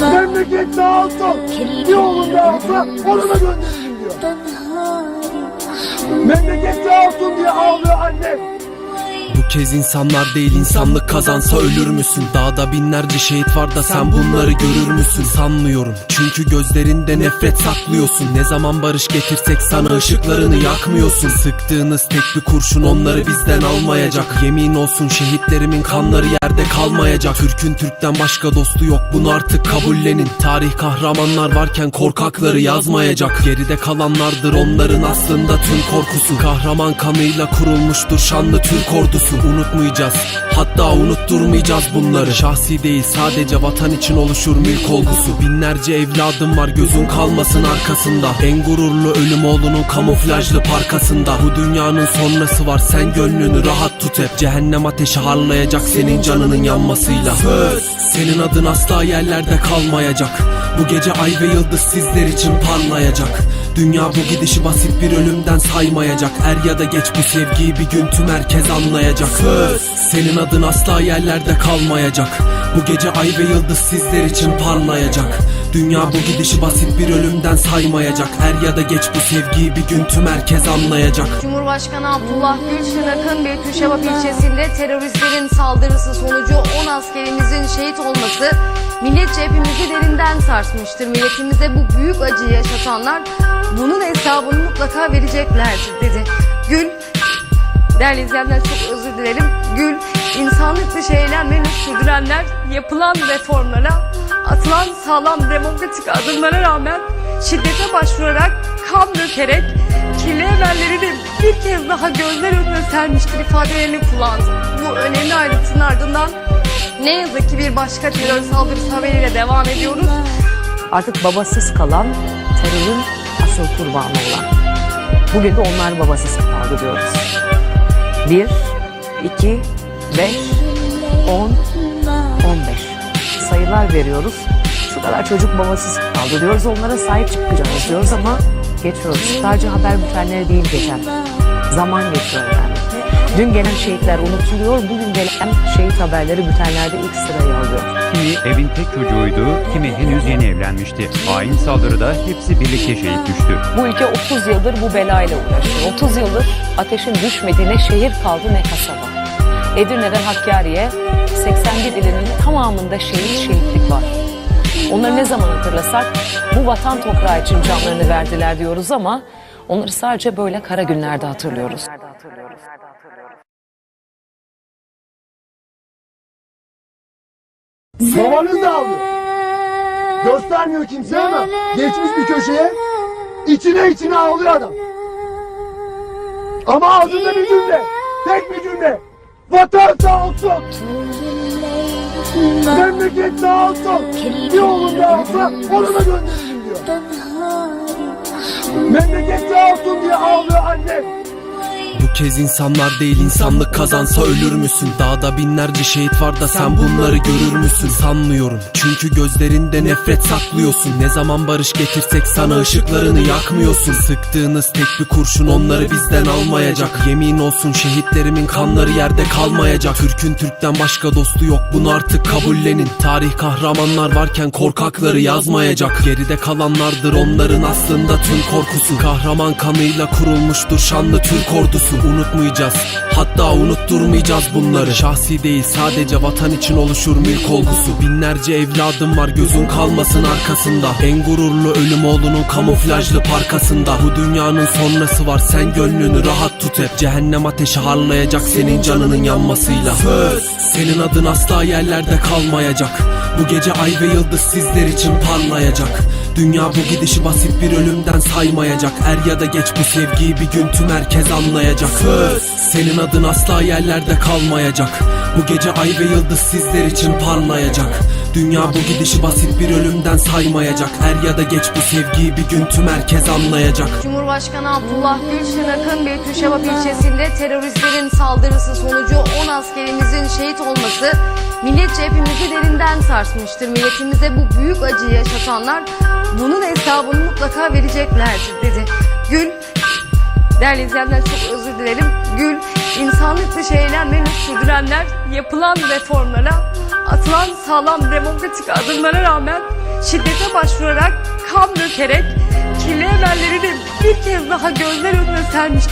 Memleket. Bir oğlum daha olsa onu da gönderirim diyor. Memleket olsun diye ağlıyor annem. Kez insanlar değil insanlık kazansa ölür müsün? Dağda binlerce şehit var da sen bunları görür müsün? Sanmıyorum çünkü gözlerinde nefret saklıyorsun. Ne zaman barış getirsek sana ışıklarını yakmıyorsun. Sıktığınız tek bir kurşun onları bizden almayacak. Yemin olsun şehitlerimin kanları yerde kalmayacak. Türk'ün Türk'ten başka dostu yok bunu artık kabullenin. Tarih kahramanlar varken korkakları yazmayacak. Geride kalanlardır onların aslında tüm korkusu. Kahraman kanıyla kurulmuştur şanlı Türk ordusu Unutmayacağız. Hatta unutturmayacağız bunları. Şahsi değil sadece vatan için oluşur mülk olgusu Binlerce evladım var gözün kalmasın arkasında. En gururlu ölüm oğlunun kamuflajlı parkasında. Bu dünyanın sonrası var sen gönlünü rahat tut hep. Cehennem ateşi harlayacak senin canının yanmasıyla. Söz senin adın asla yerlerde kalmayacak. Bu gece ay ve yıldız sizler için parlayacak Dünya bu gidişi basit bir ölümden saymayacak. Er ya da geç bu sevgiyi bir gün tüm herkes anlayacak. Söz. Senin adın asla yerlerde kalmayacak. Bu gece ay ve yıldız sizler için parlayacak. Dünya bu gidişi basit bir ölümden saymayacak. Er ya da geç bu sevgiyi bir gün tüm herkes anlayacak. Cumhurbaşkanı Abdullah Gül Şınak'ın Beytüşebap ilçesinde teröristlerin saldırısı sonucu 10 askerimizin şehit olması milletçe hepimizi derinden sarsmıştır. Milletimize bu büyük acıyı yaşatanlar bunun hesabını mutlaka vereceklerdir dedi. Gül Değerli izleyenler çok özür dilerim. Gül, insanlık dışı eylemlerini sürdürenler yapılan reformlara, atılan sağlam demokratik adımlara rağmen şiddete başvurarak, kan dökerek, kirli emellerini bir kez daha gözler önüne sermiştir ifadelerini kullandı. Bu önemli ayrıntının ardından ne yazık ki bir başka terör saldırısı haberiyle devam ediyoruz. Artık babasız kalan terörün asıl kurbanı olan. Bugün de onlar babasız kaldı diyoruz. 1, 2, 5, 10, 15 sayılar veriyoruz. Şu kadar çocuk babasız kaldı diyoruz. Onlara sahip çıkacağız diyoruz ama geçiyoruz. Sadece haber bültenleri değil geçen. Zaman geçiyor yani. Dün gelen şehitler unutuluyor. Bugün gelen şehit haberleri bültenlerde ilk sırayı alıyor. Kimi evin tek çocuğuydu, kimi henüz yeni evlenmişti. Hain saldırıda hepsi birlikte şehit düştü. Bu ülke 30 yıldır bu belayla uğraşıyor. 30 yıldır ateşin düşmediği ne şehir kaldı ne kasaba. Edirne'den Hakkari'ye 81 ilinin tamamında şehit şehitlik var. Onları ne zaman hatırlasak bu vatan toprağı için canlarını verdiler diyoruz ama onları sadece böyle kara günlerde hatırlıyoruz. Babanız da ağlıyor. Göstermiyor kimseye ama geçmiş bir köşeye içine içine ağlıyor adam. Ama ağzında bir cümle. Tek bir cümle. Vatan sağ olsun. Memleket sağ olsun. Bir oğlum daha olsa onu da gönderirim diyor. Memleket sağ olsun diye ağlıyor annem. Kez insanlar değil insanlık kazansa ölür müsün? Dağda binlerce şehit var da sen bunları görür müsün? Sanmıyorum çünkü gözlerinde nefret saklıyorsun. Ne zaman barış getirsek sana ışıklarını yakmıyorsun. Sıktığınız tek bir kurşun onları bizden almayacak. Yemin olsun şehitlerimin kanları yerde kalmayacak. Türk'ün Türk'ten başka dostu yok bunu artık kabullenin. Tarih kahramanlar varken korkakları yazmayacak. Geride kalanlardır onların aslında tüm korkusu. Kahraman kanıyla kurulmuştur şanlı Türk ordusu Unutmayacağız. Hatta unutturmayacağız bunları. Şahsi değil sadece vatan için oluşur mülk olgusu Binlerce evladım var gözün kalmasın arkasında. En gururlu ölüm oğlunun kamuflajlı parkasında. Bu dünyanın sonrası var sen gönlünü rahat tut hep. Cehennem ateşi harlayacak senin canının yanmasıyla. Söz senin adın asla yerlerde kalmayacak. Bu gece ay ve yıldız sizler için parlayacak Dünya bu gidişi basit bir ölümden saymayacak. Er ya da geç bu sevgiyi bir gün tüm herkes anlayacak. Söz senin adın asla yerlerde kalmayacak. Bu gece ay ve yıldız sizler için parlayacak. Dünya bu gidişi basit bir ölümden saymayacak. Er ya da geç bu sevgiyi bir gün tüm herkes anlayacak Cumhurbaşkanı Abdullah Gül Şınak'ın Beytüşebap ilçesinde teröristlerin saldırısı sonucu 10 askerimizin şehit olması milletçe hepimizi derinden sarsmıştır. Milletimize bu büyük acıyı yaşatanlar bunun hesabını mutlaka vereceklerdir dedi. Gül Değerli izleyenler çok özür dilerim. Gül, insanlık dışı eylemlerini sürdürenler yapılan reformlara, atılan sağlam demokratik adımlara rağmen şiddete başvurarak kan dökerek kirli emellerini bir kez daha gözler önüne sermiştir.